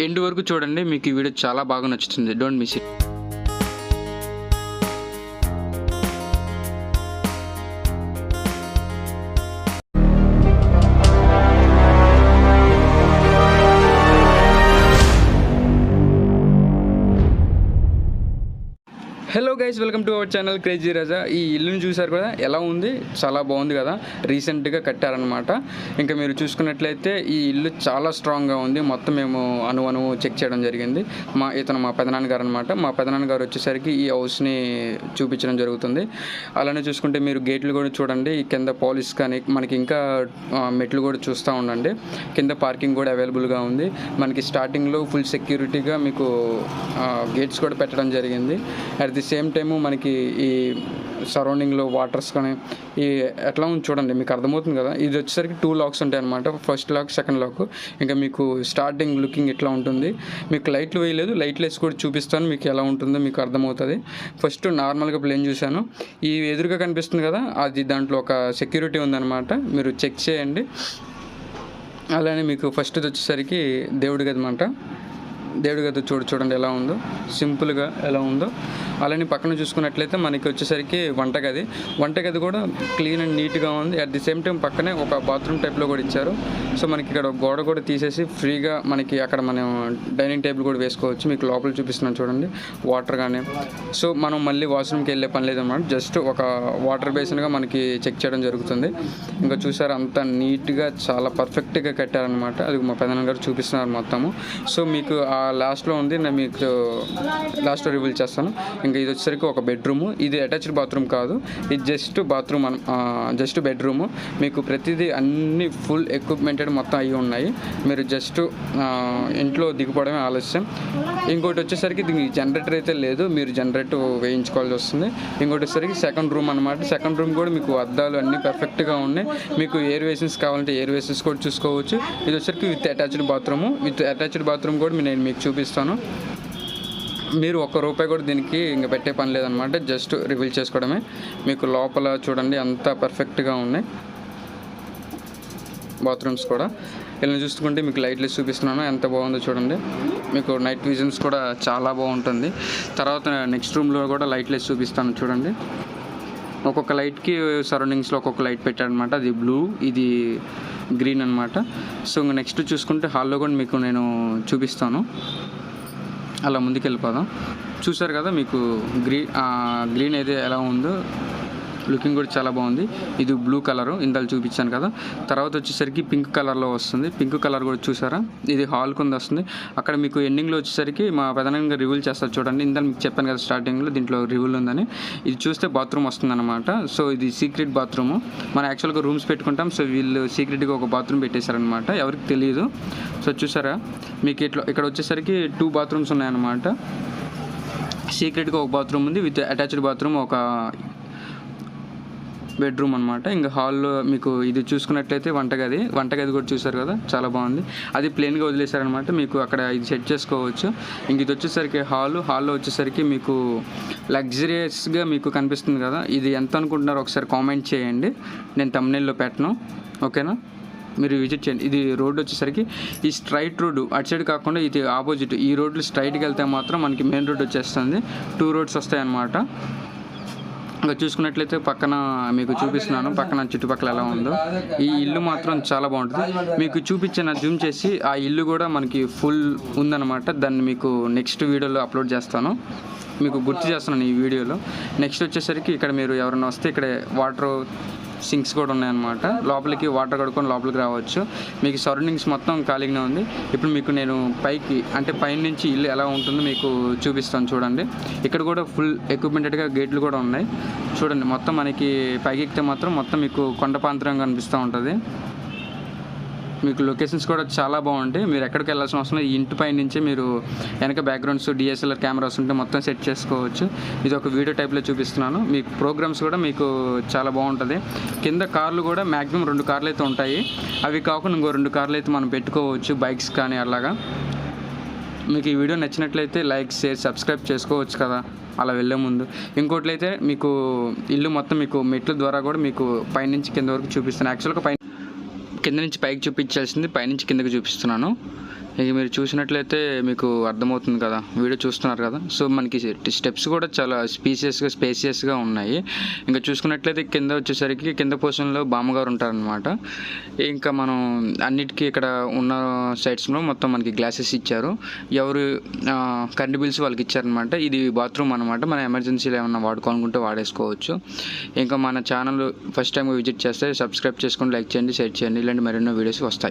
End వరకు చూడండి మీకు ఈ వీడియో చాలా బాగా నచ్చుతుంది. Don't miss it hello guys welcome to our channel crazy Raza ఈ ఇల్లుని చూసారు కదా? ఎలా ఉంది? చాలా బాగుంది కదా? రీసెంట్గా కట్టారనమాట ఇంకా మీరు చూసుకున్నట్లయితే ఈ ఇల్లు చాలా స్ట్రాంగ్గా ఉంది. మొత్తం మేము అను అను చెక్ చేయడం జరిగింది. మా ఇతను మా పెదనాన్న గారు అనమాట మా పెదనాన్న గారు వచ్చేసరికి ఈ హౌస్ని చూపించడం జరుగుతుంది. అలానే చూసుకుంటే మీరు గేట్లు కూడా చూడండి. కింద పాలిస్ కానీ మనకి ఇంకా మెట్లు కూడా చూస్తూ ఉండండి. కింద పార్కింగ్ కూడా అవైలబుల్గా ఉంది. మనకి స్టార్టింగ్లో ఫుల్ సెక్యూరిటీగా మీకు గేట్స్ కూడా పెట్టడం జరిగింది. అట్ ది సేమ్ టైము మనకి ఈ సరౌండింగ్లో వాటర్స్ కానీ ఈ ఎట్లా ఉంది చూడండి మీకు అర్థమవుతుంది కదా? ఇది వచ్చేసరికి టూ లాక్స్ ఉంటాయి అనమాట ఫస్ట్ లాక్ సెకండ్ లాక్ ఇంకా మీకు స్టార్టింగ్ లుకింగ్ ఎట్లా ఉంటుంది? మీకు లైట్లు వేయలేదు. లైట్లు వేసి కూడా చూపిస్తాను. మీకు ఎలా ఉంటుందో మీకు అర్థమవుతుంది. ఫస్ట్ నార్మల్గా ప్లేన్ చూశాను. ఈ ఎదురుగా కనిపిస్తుంది కదా? అది దాంట్లో ఒక సెక్యూరిటీ ఉందన్నమాట. మీరు చెక్ చేయండి. అలానే మీకు ఫస్ట్ వచ్చేసరికి దేవుడి గదమాట దేవుడి గది చూడు చూడండి ఎలా ఉందో. సింపుల్గా ఎలా ఉందో. అలానే పక్కన చూసుకున్నట్లయితే మనకి వచ్చేసరికి వంటగది. వంటగది కూడా క్లీన్ అండ్ నీట్గా ఉంది. అట్ ది సేమ్ టైం పక్కనే ఒక బాత్రూమ్ టైప్లో కూడా ఇచ్చారు. సో మనకి ఇక్కడ గోడ కూడా తీసేసి ఫ్రీగా మనకి అక్కడ మనం డైనింగ్ టేబుల్ కూడా వేసుకోవచ్చు. మీకు లోపల చూపిస్తున్నాను చూడండి. వాటర్ కానీ. సో మనం మళ్ళీ వాష్రూమ్కి వెళ్ళే పని లేదన్నమాట. జస్ట్ ఒక వాటర్ బేసిన్గా మనకి చెక్ చేయడం జరుగుతుంది. ఇంకా చూసారు అంత నీట్గా చాలా పర్ఫెక్ట్గా కట్టారనమాట అది మా పెదనాన్న గారు చూపిస్తున్నారు మొత్తము. సో మీకు ఆ లాస్ట్లో ఉంది నేను మీకు లాస్ట్లో రివీల్ చేస్తాను. ఇంకా ఇది వచ్చేసరికి ఒక బెడ్రూమ్. ఇది అటాచ్డ్ బాత్రూమ్ కాదు ఇది జస్ట్ బాత్రూమ్ జస్ట్ బెడ్రూమ్. మీకు ప్రతిదీ అన్ని ఫుల్ ఎక్విప్మెంటెడ్ మొత్తం అయి ఉన్నాయి. మీరు జస్ట్ ఇంట్లో దిగిపోవడమే ఆలస్యం. ఇంకోటి వచ్చేసరికి దీనికి జనరేటర్ అయితే లేదు మీరు జనరేటర్ వేయించుకోవాల్సి వస్తుంది. ఇంకోటి వచ్చేసరికి సెకండ్ రూమ్ అనమాట సెకండ్ రూమ్ కూడా మీకు అద్దాలు అన్నీ పర్ఫెక్ట్గా ఉన్నాయి. మీకు ఎయిర్ వేసెస్ కావాలంటే ఎయిర్ వేసిన్స్ కూడా చూసుకోవచ్చు. ఇది వచ్చేసరికి with attached bathroom. With attached bathroom కూడా నేను మీకు చూపిస్తాను. మీరు ఒక్క రూపాయి కూడా దీనికి ఇంకా పెట్టే పని లేదనమాట జస్ట్ రివీల్ చేసుకోవడమే. మీకు లోపల చూడండి అంతా పర్ఫెక్ట్గా ఉన్నాయి బాత్రూమ్స్ కూడా. ఇలా చూసుకుంటే మీకు లైట్లు చూపిస్తున్నాను. ఎంత బాగుందో చూడండి. మీకు నైట్ విజన్స్ కూడా చాలా బాగుంటుంది. తర్వాత నెక్స్ట్ రూమ్లో కూడా లైట్లు చూపిస్తాను చూడండి. ఒక్కొక్క లైట్కి సరౌండింగ్స్లో ఒక్కొక్క లైట్ పెట్టాడనమాట అది బ్లూ ఇది గ్రీన్ అనమాట సో ఇంకా నెక్స్ట్ చూసుకుంటే హాల్లో కూడా మీకు నేను చూపిస్తాను. అలా ముందుకు వెళ్ళిపోదాం చూసారు కదా మీకు గ్రీ గ్రీన్ అయితే ఎలా ఉందో? లుకింగ్ కూడా చాలా బాగుంది. ఇది బ్లూ కలర్ ఇందాలు చూపించాను కదా. తర్వాత వచ్చేసరికి పింక్ కలర్లో వస్తుంది. పింక్ కలర్ కూడా చూసారా? ఇది హాల్ కింద వస్తుంది. అక్కడ మీకు ఎండింగ్లో వచ్చేసరికి మా పెదనంగా రివ్యూల్ చేస్తారు చూడండి. ఇందాక మీకు చెప్పాను కదా స్టార్టింగ్లో దీంట్లో రివ్యూల్ ఉందని. ఇది చూస్తే బాత్రూమ్ వస్తుంది అనమాట సో ఇది సీక్రెట్ బాత్రూమ్. మనం యాక్చువల్గా రూమ్స్ పెట్టుకుంటాం. సో వీళ్ళు సీక్రెట్గా ఒక బాత్రూమ్ పెట్టేశారనమాట ఎవరికి తెలియదు సో చూసారా? మీకు ఇట్లా ఇక్కడ వచ్చేసరికి టూ బాత్రూమ్స్ ఉన్నాయన్నమాట. సీక్రెట్గా ఒక బాత్రూమ్ ఉంది. విత్ అటాచ్డ్ బాత్రూమ్ ఒక బెడ్రూమ్ అనమాట ఇంకా హాల్లో మీకు ఇది చూసుకున్నట్లయితే వంటగది. వంటగది కూడా చూసారు కదా చాలా బాగుంది. అది ప్లెయిన్గా వదిలేశారనమాట మీకు అక్కడ ఇది సెట్ చేసుకోవచ్చు. ఇంక ఇది వచ్చేసరికి హాల్ హాల్లో వచ్చేసరికి మీకు లగ్జరియస్గా మీకు కనిపిస్తుంది కదా. ఇది ఎంత అనుకుంటున్నారో ఒకసారి కామెంట్ చేయండి. నేను తమ్నెల్లో పెట్టను. ఓకేనా మీరు విజిట్ చేయండి. ఇది రోడ్ వచ్చేసరికి ఈ స్ట్రైట్ రోడ్డు అటు సైడ్ కాకుండా ఇది ఆపోజిట్ ఈ రోడ్లు స్ట్రైట్కి వెళ్తే మాత్రం మనకి మెయిన్ రోడ్ వచ్చేస్తుంది. టూ రోడ్స్ వస్తాయన్నమాట. ఇంకా చూసుకున్నట్లయితే పక్కన మీకు చూపిస్తున్నాను. పక్కన చుట్టుపక్కల ఎలా ఉందో. ఈ ఇల్లు మాత్రం చాలా బాగుంటుంది. మీకు చూపించిన జూమ్ చేసి ఆ ఇల్లు కూడా మనకి ఫుల్ ఉందన్నమాట. దాన్ని మీకు నెక్స్ట్ వీడియోలో అప్లోడ్ చేస్తాను. మీకు గుర్తు చేస్తున్నాను ఈ వీడియోలో. నెక్స్ట్ వచ్చేసరికి ఇక్కడ మీరు ఎవరైనా వస్తే ఇక్కడ వాటర్ సింక్స్ కూడా ఉన్నాయన్నమాట. లోపలికి వాటర్ కడుక్కొని లోపలికి రావచ్చు. మీకు సరౌండింగ్స్ మొత్తం ఖాళీగానే ఉంది. ఇప్పుడు మీకు నేను పైకి అంటే పైన నుంచి ఇల్లు ఎలా ఉంటుందో మీకు చూపిస్తాను చూడండి. ఇక్కడ కూడా ఫుల్ ఎక్విప్మెంటెడ్గా గేట్లు కూడా ఉన్నాయి. చూడండి మొత్తం మనకి పైకి ఎక్కితే మాత్రం మొత్తం మీకు కొండ ప్రాంతం కనిపిస్తూ ఉంటుంది. మీకు లొకేషన్స్ కూడా చాలా బాగుంటాయి. మీరు ఎక్కడికి వెళ్ళాల్సిన అవసరం ఈ ఇంటి పై నుంచి మీరు వెనక బ్యాక్గ్రౌండ్స్ డిఎస్ఎల్ఆర్ కెమెరాస్ ఉంటే మొత్తం సెట్ చేసుకోవచ్చు. ఇది ఒక వీడియో టైప్లో చూపిస్తున్నాను. మీకు ప్రోగ్రామ్స్ కూడా మీకు చాలా బాగుంటుంది. కింద కార్లు కూడా మ్యాక్సిమం రెండు కార్లు అయితే ఉంటాయి. అవి కాకుండా ఇంకో రెండు కార్లు అయితే మనం పెట్టుకోవచ్చు. బైక్స్ కానీ అలాగా. మీకు ఈ వీడియో నచ్చినట్లయితే లైక్ షేర్ సబ్స్క్రైబ్ చేసుకోవచ్చు కదా. అలా వెళ్ళే ముందు. ఇంకోట్లయితే మీకు ఇల్లు మొత్తం మీకు మెట్ల ద్వారా కూడా మీకు పైనుంచి కింద వరకు చూపిస్తాను. యాక్చువల్గా పైన కింద నుంచి పైకి చూపించాల్సింది పైనుంచి కిందకి చూపిస్తున్నాను. ఇక మీరు చూసినట్లయితే మీకు అర్థమవుతుంది కదా. వీడియో చూస్తున్నారు కదా. సో మనకి స్టెప్స్ కూడా చాలా స్పీసియస్గా స్పేసియస్గా ఉన్నాయి. ఇంకా చూసుకున్నట్లయితే కింద వచ్చేసరికి కింద పోర్షన్లో బామ్మగారు ఉంటారనమాట ఇంకా మనం అన్నిటికీ ఇక్కడ ఉన్న సైడ్స్లో మొత్తం మనకి గ్లాసెస్ ఇచ్చారు. ఎవరు కరెంట్ బిల్స్ వాళ్ళకి ఇచ్చారనమాట ఇది బాత్రూమ్ అనమాట మన ఎమర్జెన్సీలో ఏమన్నా వాడుకోవాలనుకుంటే వాడేసుకోవచ్చు. ఇంకా మన ఛానల్ ఫస్ట్ టైం విజిట్ చేస్తే సబ్స్క్రైబ్ చేసుకొని లైక్ చేయండి షేర్ చేయండి. ఇలాంటి మరెన్నో వీడియోస్ వస్తాయి.